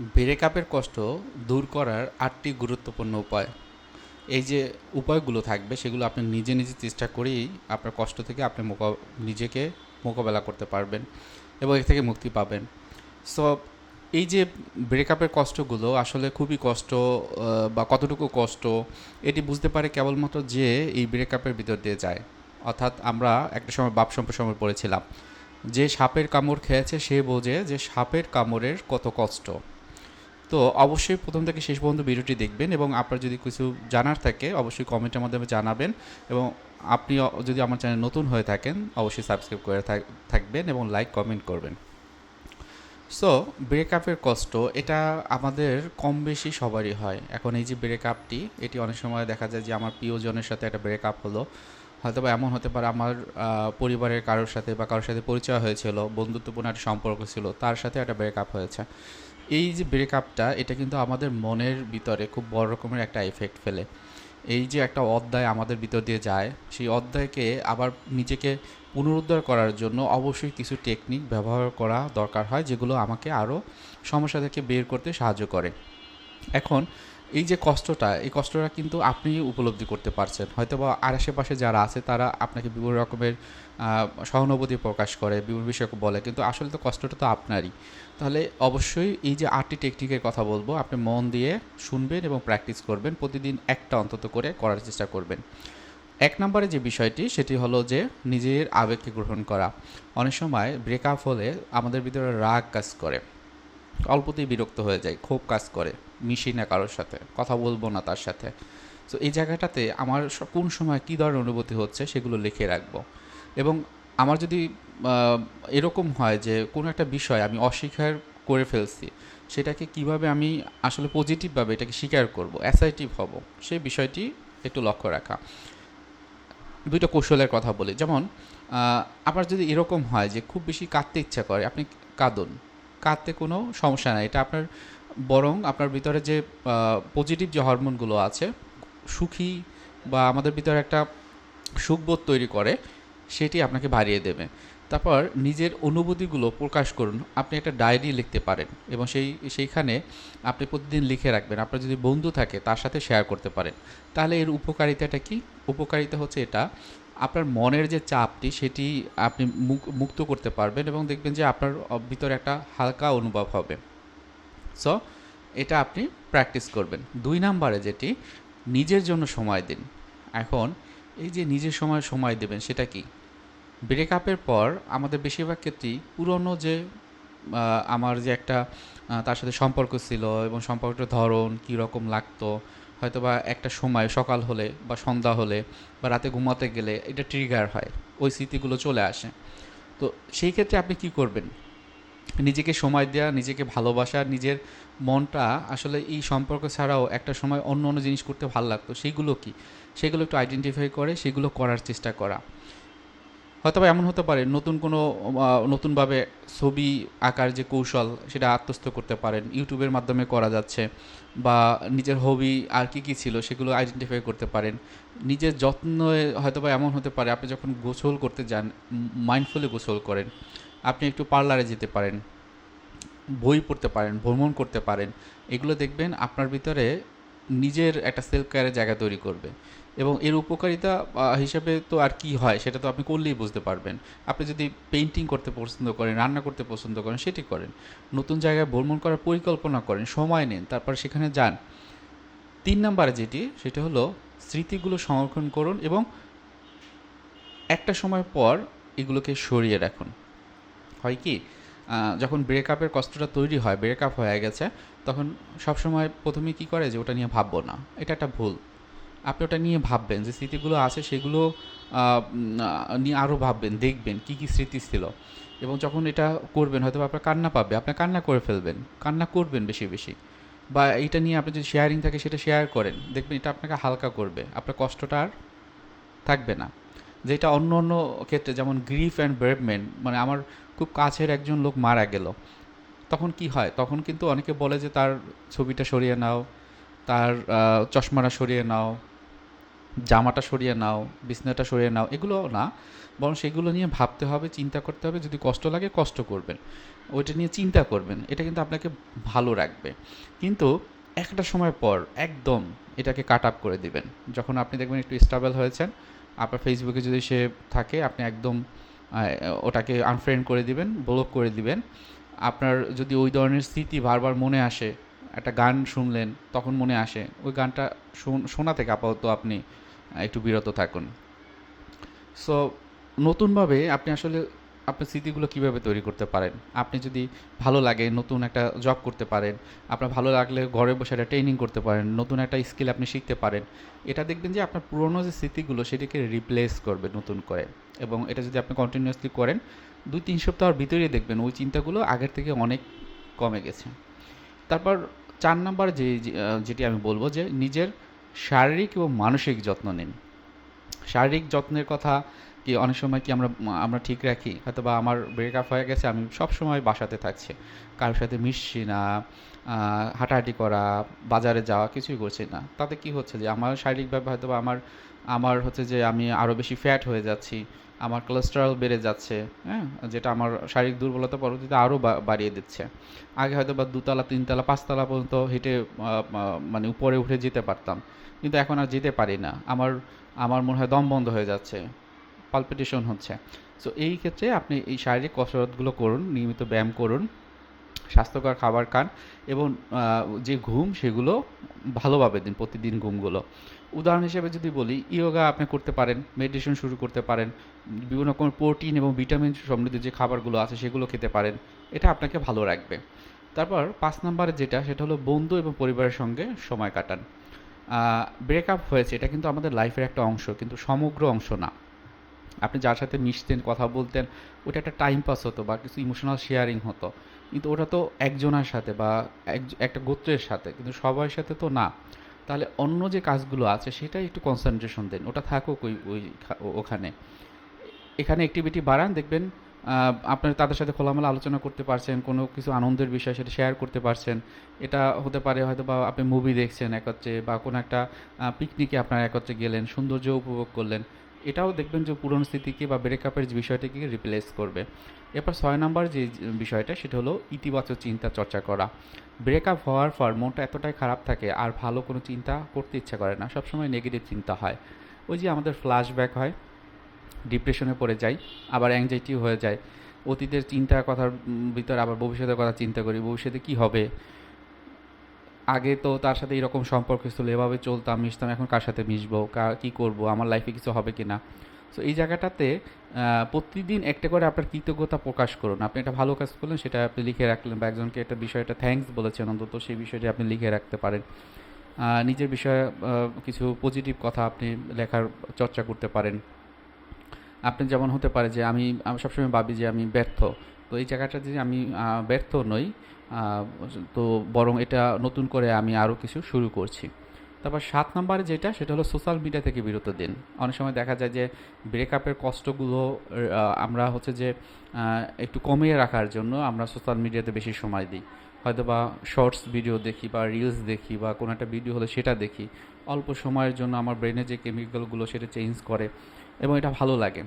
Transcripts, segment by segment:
ব্রেকআপের কষ্ট দূর করার আটটি গুরুত্বপূর্ণ উপায়। এই যে উপায়গুলো থাকবে, সেগুলো আপনি নিজে নিজে চেষ্টা করেই আপনার কষ্ট থেকে আপনি মোকা, নিজেকে মোকাবেলা করতে পারবেন এবং এর থেকে মুক্তি পাবেন। সো, এই যে ব্রেকআপের কষ্টগুলো আসলে খুবই কষ্ট বা কতটুকু কষ্ট, এটি বুঝতে পারে কেবলমাত্র যে এই ব্রেকআপের ভিতর দিয়ে যায়। অর্থাৎ আমরা একটা সময় বাপ সম্প্রসময় পড়েছিলাম। যে সাপের কামড় খেয়েছে, সে বোঝে যে সাপের কামড়ের কত কষ্ট। তো অবশ্যই প্রথম থেকে শেষ পর্যন্ত ভিডিওটি দেখবেন এবং আপনার যদি কিছু জানার থাকে, অবশ্যই কমেন্টের মাধ্যমে জানাবেন এবং আপনি যদি আমার চ্যানেল নতুন হয়ে থাকেন, অবশ্যই সাবস্ক্রাইব করে থাক- থাকবেন এবং লাইক, কমেন্ট করবেন। সো ব্রেকআপের কষ্ট, এটা আমাদের কম বেশি সবারই হয়। এখন এই যে ব্রেকআপটি এটি অনেক সময় দেখা যায় যে আমার প্রিয়জনের সাথে একটা ব্রেকআপ হলো। হয়তো বা এমন হতে পারে আমার পরিবারের কারোর সাথে বা কারোর সাথে পরিচয় হয়েছিল, বন্ধুত্বপূর্ণ একটা সম্পর্ক ছিল, তার সাথে একটা ব্রেকআপ হয়েছে। এই যে ব্রেকআপটা এটা কিন্তু আমাদের মনের ভিতরে খুব বড় রকমের একটা এফেক্ট ফেলে। এই যে একটা অধ্যায় আমাদের ভিতর দিয়ে যায়, সেই অধ্যায়কে আবার নিজেকে পুনরুদ্ধার করার জন্য অবশ্যই কিছু টেকনিক ব্যবহার করা দরকার হয়, যেগুলো আমাকে আরও সমস্যা থেকে বের করতে সাহায্য করে। এখন এই যে কষ্টটা, এই কষ্টটা কিন্তু আপনি উপলব্ধি করতে পারছেন। হয়তো বা আর আশেপাশে যারা আছে, তারা আপনাকে বিভিন্ন রকমের সহানুভূতি প্রকাশ করে, বিভিন্ন বিষয়কে বলে, কিন্তু আসলে তো কষ্টটা তো আপনারই। তাহলে অবশ্যই এই যে আটটি টেকনিকের কথা বলব, আপনি মন দিয়ে শুনবেন এবং প্র্যাকটিস করবেন, প্রতিদিন একটা অন্তত করে করার চেষ্টা করবেন। এক নম্বরে যে বিষয়টি, সেটি হলো যে নিজের আবেগকে গ্রহণ করা। অনেক সময় ব্রেকআপ হলে আমাদের ভিতরে রাগ কাজ করে, অল্পতেই বিরক্ত হয়ে যায়, ক্ষোভ কাজ করে। মিশি না কারোর সাথে, কথা বলব না তার সাথে। তো এই জায়গাটাতে আমার কোন সময় কী ধরনের অনুভূতি হচ্ছে সেগুলো লিখে রাখব। এবং আমার যদি এরকম হয় যে কোনো একটা বিষয় আমি অস্বীকার করে ফেলছি, সেটাকে কীভাবে আমি আসলে পজিটিভভাবে এটাকে স্বীকার করব অ্যাসাইটিভ হব সেই বিষয়টি একটু লক্ষ্য রাখা। দুইটা কৌশলের কথা বলি। যেমন আপনার যদি এরকম হয় যে খুব বেশি কাঁদতে ইচ্ছা করে, আপনি কাঁদুন। কাঁদতে কোনো সমস্যা নাই, এটা আপনার বরং আপনার ভিতরে যে পজিটিভ যে হরমোনগুলো আছে, সুখী বা আমাদের ভিতরে একটা সুখবোধ তৈরি করে, সেটি আপনাকে বাড়িয়ে দেবে। তারপর নিজের অনুভূতিগুলো প্রকাশ করুন। আপনি একটা ডায়েরি লিখতে পারেন এবং সেই, সেইখানে আপনি প্রতিদিন লিখে রাখবেন। আপনার যদি বন্ধু থাকে, তার সাথে শেয়ার করতে পারেন। তাহলে এর উপকারিতাটা কি? উপকারিতা হচ্ছে এটা, আপনার মনের যে চাপটি, সেটি আপনি মুক্ত করতে পারবেন এবং দেখবেন যে আপনার ভিতরে একটা হালকা অনুভব হবে। সো এটা আপনি প্র্যাকটিস করবেন। দুই নাম্বারে যেটি, নিজের জন্য সময় দিন। এখন, এই যে নিজের সময় সময় দেবেন, সেটা কি? ব্রেকআপের পর আমাদের বেশিরভাগ ক্ষেত্রেই পুরনো যে আমার যে একটা তার সাথে সম্পর্ক ছিল এবং সম্পর্কটার ধরন কী রকম লাগতো হয়তো বা একটা সময় সকাল হলে বা সন্ধ্যা হলে বা রাতে ঘুমাতে গেলে এটা ট্রিগার হয়, ওই স্মৃতিগুলো চলে আসে। তো সেই ক্ষেত্রে আপনি কি করবেন? নিজেকে সময় দেওয়া নিজেকে ভালোবাসা, নিজের মনটা আসলে এই সম্পর্ক ছাড়াও একটা সময় অন্য অন্য জিনিস করতে ভালো লাগতো। সেইগুলো কি? সেগুলো একটু আইডেন্টিফাই করে, সেগুলো করার চেষ্টা করা। হয়তো এমন হতে পারে, নতুন কোনো নতুনভাবে ছবি আঁকার যে কৌশল, সেটা আত্মস্থ করতে পারেন। ইউটিউবের মাধ্যমে করা যাচ্ছে বা নিজের হবি আর কি কি ছিল, সেগুলো আইডেন্টিফাই করতে পারেন। নিজের যত্ন হয়তো বা এমন হতে পারে, আপনি যখন গোসল করতে যান মাইন্ডফুলি গোসল করেন। আপনি একটু পার্লারে যেতে পারেন, বই পড়তে পারেন, ভ্রমণ করতে পারেন, এগুলো দেখবেন আপনার ভিতরে নিজের একটা সেলফ কেয়ারের জায়গা তৈরি করবে। এবং এর উপকারিতা হিসাবে তো আর কি হয়, সেটা তো আপনি করলেই বুঝতে পারবেন। আপনি যদি পেন্টিং করতে পছন্দ করেন, রান্না করতে পছন্দ করেন, সেটি করেন। নতুন জায়গায় ভ্রমণ করার পরিকল্পনা করেন, সময় নিন, তারপর সেখানে যান। তিন নাম্বারে যেটি, সেটা হলো স্মৃতিগুলো সংরক্ষণ করুন এবং একটা সময় পর এগুলোকে সরিয়ে রাখুন। হয় কি যখন ব্রেকআপের কষ্টটা তৈরি হয় ব্রেকআপ হয়ে গেছে, তখন সবসময় প্রথমে কি করে যে ওটা নিয়ে ভাববো না। এটা একটা ভুল। আপনি ওটা নিয়ে ভাববেন, যে স্মৃতিগুলো আছে সেগুলো নিয়ে আরও ভাববেন, দেখবেন কি কি স্মৃতি ছিল। এবং যখন এটা করবেন হয়তো আপনার কান্না পাবে, আপনি কান্না করে ফেলবেন, কান্না করবেন বেশি বেশি। বা এইটা নিয়ে আপনি যদি শেয়ারিং থাকে সেটা শেয়ার করেন, দেখবেন এটা আপনাকে হালকা করবে, আপনার কষ্টটা আর থাকবে না। যেটা অন্য অন্য ক্ষেত্রে, যেমন গ্রিফ অ্যান্ড ব্রেভমেন্ট মানে আমার খুব কাছের একজন লোক মারা গেল। তখন কি হয়? তখন কিন্তু অনেকে বলে যে, তার ছবিটা সরিয়ে নাও, তার চশমাটা সরিয়ে নাও, জামাটা সরিয়ে নাও, বিছনাটা সরিয়ে নাও। এগুলো না, বরং সেগুলো নিয়ে ভাবতে হবে, চিন্তা করতে হবে। যদি কষ্ট লাগে, কষ্ট করবেন। ওইটা নিয়ে চিন্তা করবেন। এটা কিন্তু আপনাকে ভালো রাখবে। কিন্তু একটা সময় পর একদম এটাকে কাট আপ করে দিবেন। যখন আপনি দেখবেন একটু স্টেবল হয়েছেন আপনার ফেসবুকে যদি সে থাকে, আপনি একদম ওটাকে আনফ্রেন্ড করে দিবেন ব্লক করে দিবেন। আপনার যদি ওই ধরনের স্মৃতি বারবার মনে আসে, একটা গান শুনলেন, তখন মনে আসে, ওই গানটা শোন- থেকে আপাতত আপনি একটু বিরত থাকুন। সো নতুনভাবে আপনি আসলে আপনার স্মৃতিগুলো কীভাবে তৈরি করতে পারেন? আপনি যদি ভালো লাগে, নতুন একটা জব করতে পারেন, আপনার ভালো লাগলে ঘরে বসে একটা ট্রেনিং করতে পারেন, নতুন একটা স্কিল আপনি শিখতে পারেন, এটা দেখবেন যে আপনার পুরনো যে স্মৃতিগুলো সেটাকে রিপ্লেস করবে নতুন করে। এবং এটা যদি আপনি কন্টিনিউয়াসলি করেন, দুই তিন সপ্তাহের ভিতরেই দেখবেন ওই চিন্তাগুলো আগের থেকে অনেক কমে গেছে। তারপর চার নাম্বার যে- যেটি আমি বলব যে, নিজের শারীরিক এবং মানসিক যত্ন নিন। শারীরিক যত্নের কথা কি অনেক সময় কি আমরা আমরা ঠিক রাখি? হয়তো বা আমার ব্রেকআপ হয়ে গেছে, আমি সব সময় বাসাতে থাকছি। কারোর সাথে মিশছি না হাঁটাহাঁটি করা, বাজারে যাওয়া কিছুই করছি না। তাতে কি হচ্ছে যে আমার শারীরিকভাবে হয়তো বা আমার আমার হচ্ছে যে আমি আরও বেশি ফ্যাট হয়ে যাচ্ছি। আমার কোলেস্টেরল বেড়ে যাচ্ছে হ্যাঁ যেটা আমার শারীরিক দুর্বলতা পরবর্তীতে আরও বাড়িয়ে দিচ্ছে। আগে হয়তো বা দুতলা, তিনতলা, পাঁচতলা পর্যন্ত হেঁটে মানে উপরে উঠে যেতে পারতাম। কিন্তু এখন আর যেতে পারি না। আমার আমার মনে হয় দম বন্ধ হয়ে যাচ্ছে। পালপিটেশন হচ্ছে। সো এই ক্ষেত্রে আপনি এই শারীরিক কসরতগুলো করুন, নিয়মিত ব্যায়াম করুন। স্বাস্থ্যকর খাবার খান এবং যে ঘুম সেগুলো ভালোভাবে দিন, প্রতিদিন ঘুমগুলো। উদাহরণ হিসেবে যদি বলি, ইয়োগা আপনি করতে পারেন, মেডিটেশন শুরু করতে পারেন, বিভিন্ন রকম প্রোটিন এবং ভিটামিন সমৃদ্ধ যে খাবারগুলো আছে সেগুলো খেতে পারেন, এটা আপনাকে ভালো রাখবে। তারপর পাঁচ নম্বরে যেটা, সেটা হলো বন্ধু এবং পরিবারের সঙ্গে সময় কাটান। ব্রেকআপ হয়েছে, এটা কিন্তু আমাদের লাইফের একটা অংশ, কিন্তু সমগ্র অংশ না। আপনি যার সাথে মিশতেন, কথা বলতেন, ওটা একটা টাইম পাস হতো বা কিছু ইমোশনাল শেয়ারিং হতো। কিন্তু ওটা তো একজনের সাথে বা এক- একটা গোত্রের সাথে, কিন্তু সবার সাথে তো না। তাহলে অন্য যে কাজগুলো আছে, সেটাই একটু কনসেন্ট্রেশন দেন, ওটা থাকুক ওই ওই ওখানে। এখানে অ্যাক্টিভিটি বাড়ান, দেখবেন আপনার তাদের সাথে খোলামেলা আলোচনা করতে পারছেন, কোনো কিছু আনন্দের বিষয় সেটা শেয়ার করতে পারছেন। এটা হতে পারে হয়তো বা আপনি মুভি দেখছেন একত্রে বা কোনো একটা পিকনিকে আপনারা একত্রে গেলেন, সৌন্দর্য উপভোগ করলেন। এটাও দেখবেন যে পুরনো স্মৃতিকে বা ব্রেকআপের যে বিষয়টিকে রিপ্লেস করবে। এরপর ছয় নম্বর যে বিষয়টা, সেটা হলো ইতিবাচক চিন্তা চর্চা করা। ব্রেকআপ হওয়ার পর মনটা এতটাই খারাপ থাকে, আর ভালো কোনো চিন্তা করতে ইচ্ছা করে না। সবসময় নেগেটিভ চিন্তা হয়। ওই যে আমাদের ফ্ল্যাশব্যাক হয় ডিপ্রেশনে পড়ে যাই, আবার অ্যাংজাইটি হয়ে যায়। অতীতের চিন্তার কথার ভিতরে আবার ভবিষ্যতের কথা চিন্তা করি, ভবিষ্যতে কি হবে? আগে তো তার সাথে এরকম সম্পর্ক ছিল, এভাবে চলতাম, মিশতাম, এখন কার সাথে মিশবো কা করব, আমার লাইফে কিছু হবে কি না সো এই জায়গাটাতে প্রতিদিন একটা করে আপনার কৃতজ্ঞতা প্রকাশ করুন। আপনি একটা ভালো কাজ করলেন, সেটা আপনি লিখে রাখলেন বা একজনকে একটা বিষয়টা থ্যাঙ্কস বলেছেন, অন্তত সেই বিষয়টি আপনি লিখে রাখতে পারেন। নিজের বিষয়ে কিছু পজিটিভ কথা আপনি লেখার চর্চা করতে পারেন। আপনি যেমন হতে পারে যে আমি সবসময় ভাবি যে আমি ব্যর্থ। তো এই জায়গাটা যে আমি ব্যর্থ নই তো বরং এটা নতুন করে আমি আরও কিছু শুরু করছি। তারপর সাত নম্বরে যেটা, সেটা হলো সোশ্যাল মিডিয়া থেকে বিরত দিন। অনেক সময় দেখা যায় যে ব্রেকআপের কষ্টগুলো আমরা হচ্ছে যে একটু কমিয়ে রাখার জন্য আমরা সোশ্যাল মিডিয়াতে বেশি সময় দিই। হয়তো বা শর্টস ভিডিও দেখি বা রিলস দেখি বা কোনো একটা ভিডিও হলে সেটা দেখি। অল্প সময়ের জন্য আমার ব্রেনে যে কেমিক্যালগুলো সেটা চেঞ্জ করে। এবং এটা ভালো লাগে।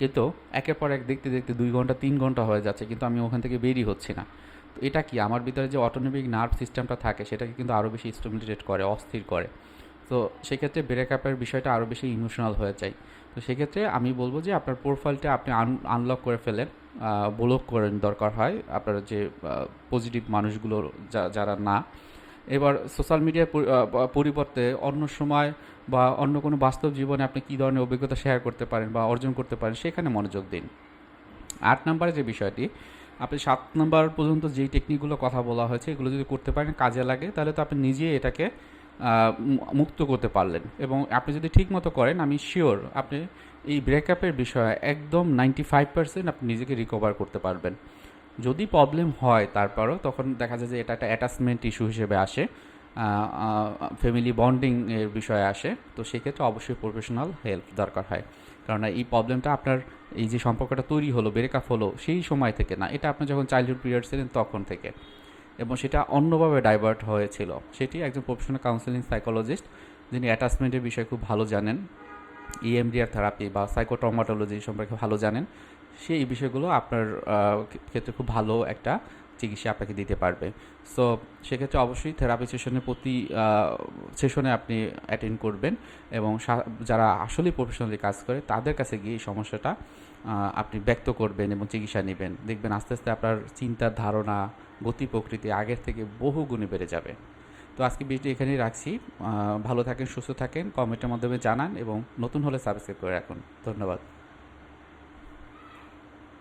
কিন্তু একের পর এক দেখতে দেখতে দুই ঘণ্টা, তিন ঘণ্টা হয়ে যাচ্ছে, কিন্তু আমি ওখান থেকে বেরিয়ে হচ্ছি না। তো এটা কি? আমার ভিতরে যে অটোনমিক নার্ভ সিস্টেমটা থাকে, সেটাকে কিন্তু আরও বেশি স্টিমুলেটেড করে, অস্থির করে। তো সেক্ষেত্রে ব্রেকআপের বিষয়টা আরও বেশি ইমোশনাল হয়ে যায়। তো সেক্ষেত্রে আমি বলব যে আপনার প্রোফাইলটা আপনি আনলক করে ফেলেন ব্লক করেন দরকার হয় আপনার যে পজিটিভ মানুষগুলো যারা না। এবার সোশ্যাল মিডিয়ার পরিবর্তে অন্য সময় বা অন্য কোনো বাস্তব জীবনে আপনি কী ধরনের অভিজ্ঞতা শেয়ার করতে পারেন বা অর্জন করতে পারেন, সেখানে মনোযোগ দিন। আট নম্বরে যে বিষয়টি, আপনি সাত নম্বর পর্যন্ত যেই টেকনিকগুলো কথা বলা হয়েছে, এগুলো যদি করতে পারেন, কাজে লাগে, তাহলে তো আপনি নিজেই এটাকে মুক্ত করতে পারলেন। এবং আপনি যদি ঠিক মতো করেন, আমি শিওর আপনি এই ব্রেকআপের বিষয়ে একদম নাইনটি ফাইভ পার্সেন্ট আপনি নিজেকে রিকভার করতে পারবেন। যদি প্রবলেম হয় তারপরও তখন দেখা যায় যে এটা একটা অ্যাটাচমেন্ট ইস্যু হিসেবে আসে ফ্যামিলি বন্ডিং এর বিষয়ে আসে। তো সেক্ষেত্রে অবশ্যই প্রফেশনাল হেল্প দরকার হয়। কারণ এই প্রবলেমটা আপনার এই যে সম্পর্কটা তৈরি হলো ব্রেকআপ হলো, সেই সময় থেকে না। এটা আপনি যখন চাইল্ডহুড পিরিয়ড ছিলেন তখন থেকে। এবং সেটা অন্যভাবে ডাইভার্ট হয়েছিল। সেটি একজন প্রফেশনাল কাউন্সেলিং সাইকোলজিস্ট যিনি অ্যাটাচমেন্টের বিষয়ে খুব ভালো জানেন। E ইএমডিআর থেরাপি বা সাইকোট্রমাটোলজি সম্পর্কে ভালো জানেন। সে এই বিষয়গুলো আপনার ক্ষেত্রে খুব ভালো একটা চিকিৎসা আপনাকে দিতে পারবে। সো, সেক্ষেত্রে অবশ্যই থেরাপি সেশনের প্রতি সেশনে আপনি অ্যাটেন্ড করবেন এবং যারা আসলে প্রফেশনালি কাজ করে তাদের কাছে গিয়ে এই সমস্যাটা আপনি ব্যক্ত করবেন এবং চিকিৎসা নেবেন। দেখবেন আস্তে আস্তে আপনার চিন্তার ধারণা, গতি প্রকৃতি আগের থেকে বহু গুণে বেড়ে যাবে। তো আজকে ভিডিও এখানেই রাখছি। ভালো থাকেন, সুস্থ থাকেন, কমেন্টের মাধ্যমে জানান এবং নতুন হলে সাবস্ক্রাইব করে রাখুন। ধন্যবাদ।